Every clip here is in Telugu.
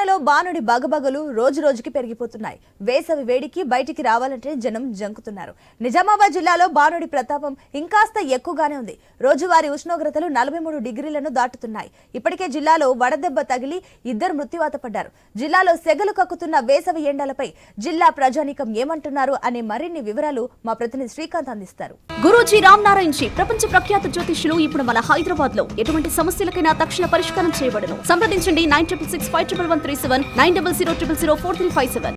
తెలంగాణలో బానుడి బగబగలు రోజు రోజుకి పెరిగిపోతున్నాయి. వేసవి వేడికి బయటికి రావాలంటే జనం జంకుతున్నారు. నిజామాబాద్ జిల్లాలో బానుడి ప్రతాపం ఇంకాస్త ఎక్కువగానే ఉంది. రోజువారీ ఉష్ణోగ్రతలు నలభై మూడు డిగ్రీలను దాటుతున్నాయి. ఇప్పటికే జిల్లాలో వడదెబ్బ తగిలి ఇద్దరు మృత్యువాత పడ్డారు. జిల్లాలో సెగలు కక్కుతున్న వేసవి ఎండలపై జిల్లా ప్రజానీకం ఏమంటున్నారు అనే మరిన్ని వివరాలు మా ప్రతినిధి శ్రీకాంత్ అందిస్తారు. గురూజీ రామ్ నారాయణ్ జీ ప్రపంచ ప్రఖ్యాత జ్యోతిష్యులు ఇప్పుడు మన హైదరాబాద్లో ఎటువంటి సమస్యలకైనా తక్షణ పరిష్కారం చేయబడను. సంప్రదించండి nine triple six five triple one three seven nine double zero triple zero four three five seven.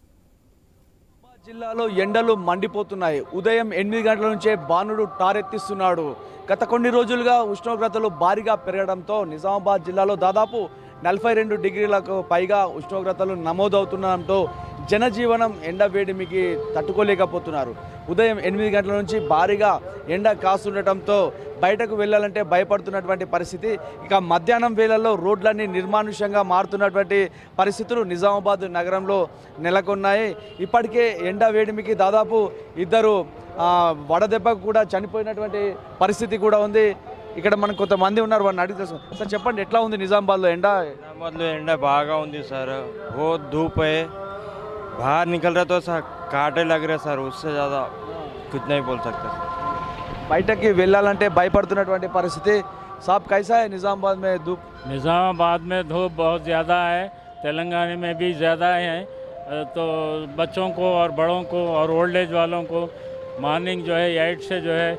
జిల్లాలో ఎండలు మండిపోతున్నాయి. ఉదయం ఎనిమిది గంటల నుంచే బాణుడు టారెత్తిస్తున్నాడు. గత కొన్ని రోజులుగా ఉష్ణోగ్రతలు భారీగా పెరగడంతో నిజామాబాద్ జిల్లాలో దాదాపు నలభై రెండు డిగ్రీలకు పైగా ఉష్ణోగ్రతలు నమోదవుతుండడంతో జనజీవనం ఎండవేడిమికి తట్టుకోలేకపోతున్నారు. ఉదయం ఎనిమిది గంటల నుంచి భారీగా ఎండ కాస్తుండటంతో బయటకు వెళ్ళాలంటే భయపడుతున్నటువంటి పరిస్థితి. ఇక మధ్యాహ్నం వేళల్లో రోడ్లన్నీ నిర్మానుష్యంగా మారుతున్నటువంటి పరిస్థితులు నిజామాబాద్ నగరంలో నెలకొన్నాయి. ఇప్పటికే ఎండ వేడిమికి దాదాపు ఇద్దరు వడదెబ్బకు కూడా చనిపోయినటువంటి పరిస్థితి కూడా ఉంది. ఇక్కడ మనకు కొంతమంది ఉన్నారు వాడిని అడిగితే సార్ చెప్పండి ఎట్లా ఉంది నిజామాబాద్లో ఎండ? నిజామాబాద్లో ఎండ బాగా ఉంది సార్. ఓ ధూపే. बाहर निकल रहे तो सर कांटे लग रहे सर उससे ज़्यादा कुछ नहीं बोल सकते सर బయటకి వెళ్ళాలంటే భయపడుతున్నటువంటి పరిస్థితి సాబ్ కైసా హై నిజామాబాద్ మే ధూప్ निज़ामाबाद में धूप बहुत ज़्यादा है तेलंगाना में भी ज़्यादा है अ, तो बच्चों को और बड़ों को और ओल्ड एज वालों को मॉर्निंग जो है एट से जो है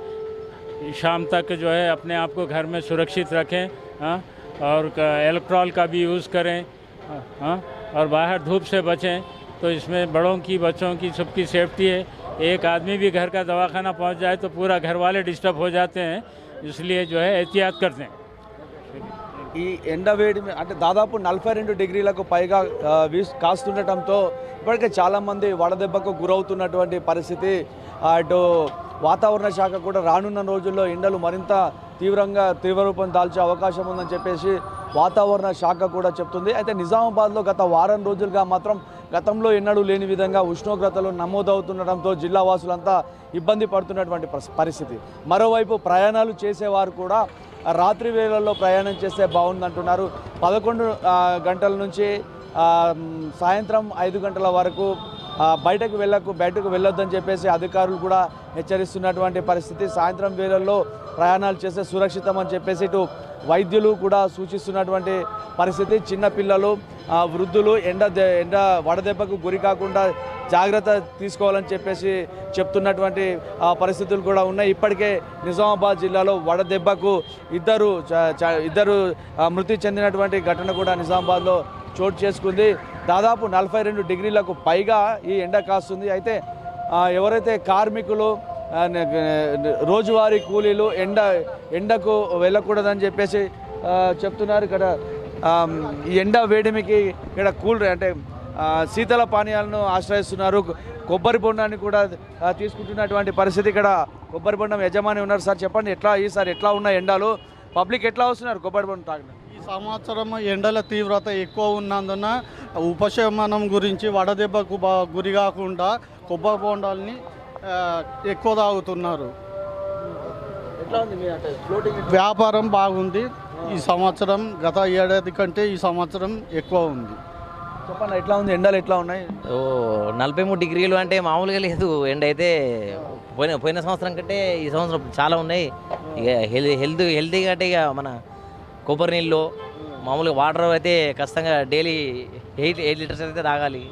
शाम तक जो है अपने आप को घर में सुरक्षित रखें हाँ और इलेक्ट्रॉल का भी यूज़ करें हाँ और बाहर धूप से बचें तो इसमें बड़ों की बच्चों की सबकी सेफ्टी है एक आदमी भी घर का दवाखाना पहुंच जाए तो पूरा घर वाले डिस्टर्ब हो जाते हैं इसलिए जो है एहतियात करते हैं ఈ ఎండ వేడిమి అంటే దాదాపు నలభై రెండు డిగ్రీలకు పైగా ఆ, వీస్ కాస్తుండటంతో ఇప్పటికే చాలామంది వడదెబ్బకు గురవుతున్నటువంటి పరిస్థితి ఆ, అటు వాతావరణ శాఖ కూడా రానున్న రోజుల్లో ఎండలు మరింత తీవ్రంగా తీవ్రరూపం దాల్చే అవకాశం ఉందని చెప్పేసి వాతావరణ శాఖ కూడా చెప్తుంది అయితే నిజామాబాద్లో గత వారం రోజులుగా మాత్రం గతంలో ఎన్నడూ లేని విధంగా ఉష్ణోగ్రతలు నమోదవుతుండటంతో జిల్లా వాసులంతా ఇబ్బంది పడుతున్నటువంటి పరిస్థితి. మరోవైపు ప్రయాణాలు చేసేవారు కూడా రాత్రి వేళల్లో ప్రయాణం చేస్తే బాగుందంటున్నారు పదకొండు గంటల నుంచి సాయంత్రం ఐదు గంటల వరకు బయటకు వెళ్ళకు బయటకు వెళ్ళొద్దని చెప్పేసి అధికారులు కూడా హెచ్చరిస్తున్నటువంటి పరిస్థితి. సాయంత్రం వేళల్లో ప్రయాణాలు చేస్తే సురక్షితం అని చెప్పేసి ఇటు వైద్యులు కూడా సూచిస్తున్నటువంటి పరిస్థితి. చిన్నపిల్లలు వృద్ధులు ఎండ దె- ఎండ వడదెబ్బకు గురి కాకుండా జాగ్రత్త తీసుకోవాలని చెప్పేసి చెప్తున్నటువంటి పరిస్థితులు కూడా ఉన్నాయి. ఇప్పటికే నిజామాబాద్ జిల్లాలో వడదెబ్బకు ఇద్దరు చ- చ- ఇద్దరు మృతి చెందినటువంటి ఘటన కూడా నిజామాబాద్లో చోటు చేసుకుంది. దాదాపు నలభై రెండు డిగ్రీలకు పైగా ఈ ఎండ కాస్తుంది. అయితే ఎవరైతే కార్మికులు రోజువారీ కూలీలు ఎండ ఎండకు వెళ్ళకూడదని చెప్పేసి చెప్తున్నారు. ఇక్కడ ఈ ఎండ వేడిమికి ఇక్కడ కూల్ అంటే శీతల పానీయాలను ఆశ్రయిస్తున్నారు. కొబ్బరి బొండాన్ని కూడా తీసుకుంటున్నటువంటి పరిస్థితి ఇక్కడ. కొబ్బరి బొండం యజమాని ఉన్నారు. సార్ చెప్పండి ఎట్లా ఈసారి ఎట్లా ఉన్నాయి ఎండాలు? పబ్లిక్ ఎట్లా వస్తున్నారు కొబ్బరి బొండం తాగడానికి ఈ సంవత్సరం ఎండల తీవ్రత ఎక్కువ ఉన్నందున ఉపశమనం గురించి వడదెబ్బకు గురి కాకుండా కొబ్బరి బొండాలని ఎక్కువ తాగుతున్నారు. ఎట్లా ఉంది మీ అంటే ఫ్లోటింగ్ వ్యాపారం బాగుంది. ఈ సంవత్సరం గత ఏడాది కంటే ఈ సంవత్సరం ఎక్కువ ఉంది. చెప్పండి ఎట్లా ఉంది? ఎండలు ఎట్లా ఉన్నాయి? ఓ నలభై మూడు డిగ్రీలు అంటే మామూలుగా లేదు. ఎండ అయితే పోయిన పోయిన సంవత్సరం కంటే ఈ సంవత్సరం చాలా ఉన్నాయి. ఇక హెల్త్ హెల్త్ హెల్తీగా అంటే ఇక మన కొబ్బరి నీళ్ళు మామూలుగా వాటర్ అయితే ఖచ్చితంగా డైలీ ఎయిట్ ఎయిట్ లీటర్స్ అయితే తాగాలి.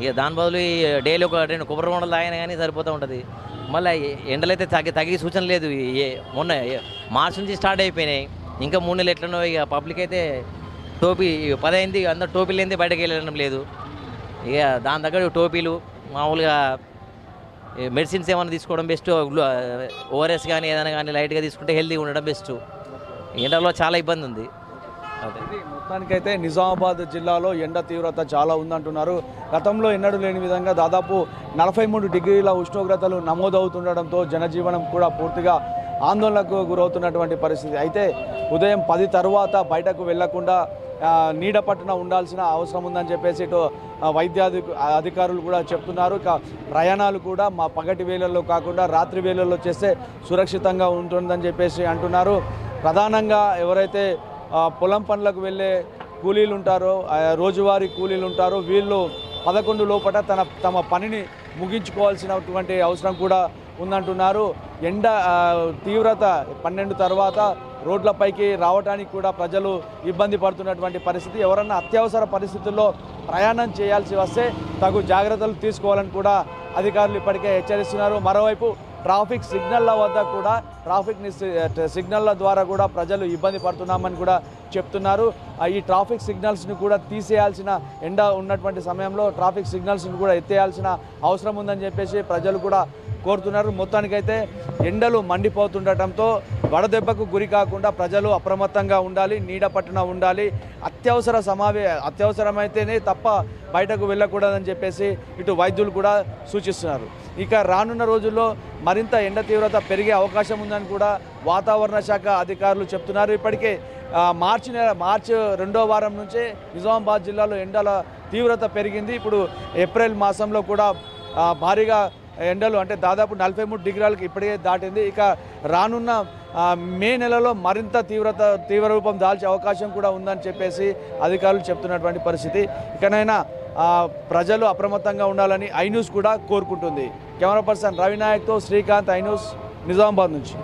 ఇక దాని బదులు ఈ డైలీ ఒక రెండు కొబ్బరి బొండలు తాగినా కానీ సరిపోతూ ఉంటుంది. మళ్ళీ ఎండలైతే తగ్గి తగ్గే సూచన లేదు ఏ- మొన్న మార్చి నుంచి స్టార్ట్ అయిపోయినాయి. ఇంకా మూడు నెలలు ఎట్లనో ఇక పబ్లిక్ అయితే టోపీ పదైంది అందరూ టోపీలు ఏంది బయటకు వెళ్ళడం లేదు. ఇక దాని దగ్గర టోపీలు మామూలుగా మెడిసిన్స్ ఏమైనా తీసుకోవడం బెస్ట్ ఓఆర్ఎస్ కానీ ఏదైనా కానీ లైట్గా తీసుకుంటే హెల్తీగా ఉండడం బెస్ట్. ఎండలో చాలా ఇబ్బంది ఉంది. ఇది మొత్తానికైతే నిజామాబాద్ జిల్లాలో ఎండ తీవ్రత చాలా ఉందంటున్నారు. గతంలో ఎన్నడూ లేని విధంగా దాదాపు నలభై మూడు డిగ్రీల ఉష్ణోగ్రతలు నమోదవుతుండడంతో జనజీవనం కూడా పూర్తిగా ఆందోళనకు గురవుతున్నటువంటి పరిస్థితి. అయితే ఉదయం పది తర్వాత బయటకు వెళ్ళకుండా నీడ పట్టున ఉండాల్సిన అవసరం ఉందని చెప్పేసి ఇటు వైద్యాధి అధికారులు కూడా చెప్తున్నారు. ఇక ప్రయాణాలు కూడా మా పగటి వేళల్లో కాకుండా రాత్రి వేళల్లో చేస్తే సురక్షితంగా ఉంటుందని చెప్పేసి అంటున్నారు. ప్రధానంగా ఎవరైతే పొలం పనులకు వెళ్ళే కూలీలు ఉంటారో రోజువారీ కూలీలు ఉంటారో వీళ్ళు పదకొండు లోపల తన తమ పనిని ముగించుకోవాల్సినటువంటి అవసరం కూడా ఉందంటున్నారు. ఎండ తీవ్రత పన్నెండు తర్వాత రోడ్లపైకి రావడానికి కూడా ప్రజలు ఇబ్బంది పడుతున్నటువంటి పరిస్థితి. ఎవరన్నా అత్యవసర పరిస్థితుల్లో ప్రయాణం చేయాల్సి వస్తే తగు జాగ్రత్తలు తీసుకోవాలని కూడా అధికారులు ఇప్పటికే హెచ్చరిస్తున్నారు. మరోవైపు ట్రాఫిక్ సిగ్నల్ల వద్ద కూడా ట్రాఫిక్ని సి- సిగ్నల్ల ద్వారా కూడా ప్రజలు ఇబ్బంది పడుతున్నామని కూడా చెప్తున్నారు. ఈ ట్రాఫిక్ సిగ్నల్స్ని కూడా తీసేయాల్సిన ఎండ ఉన్నటువంటి సమయంలో ట్రాఫిక్ సిగ్నల్స్ని కూడా ఎత్తేయాల్సిన అవసరం ఉందని చెప్పేసి ప్రజలు కూడా కోరుతున్నారు. మొత్తానికైతే ఎండలు మండిపోతుండటంతో వడదెబ్బకు గురి కాకుండా ప్రజలు అప్రమత్తంగా ఉండాలి నీడ పట్టున ఉండాలి. అత్యవసర సమావే అత్యవసరమైతేనే తప్ప బయటకు వెళ్ళకూడదని చెప్పేసి ఇటు వైద్యులు కూడా సూచిస్తున్నారు. ఇక రానున్న రోజుల్లో మరింత ఎండ తీవ్రత పెరిగే అవకాశం ఉందని కూడా వాతావరణ శాఖ అధికారులు చెప్తున్నారు. ఇప్పటికే మార్చి నెల మార్చి రెండో వారం నుంచే నిజామాబాద్ జిల్లాలో ఎండల తీవ్రత పెరిగింది. ఇప్పుడు ఏప్రిల్ మాసంలో కూడా భారీగా ఎండలు అంటే దాదాపు నలభై మూడు డిగ్రీలకు ఇప్పటికే దాటింది. ఇక రానున్న మే నెలలో మరింత తీవ్రత తీవ్ర రూపం దాల్చే అవకాశం కూడా ఉందని చెప్పేసి అధికారులు చెప్తున్నటువంటి పరిస్థితి. ఇకనైనా ప్రజలు అప్రమత్తంగా ఉండాలని ఐ న్యూస్ కూడా కోరుకుంటుంది. కెమెరా పర్సన్ రవినాయక్తో శ్రీకాంత్ ఐ న్యూస్ నిజామాబాద్ నుంచి.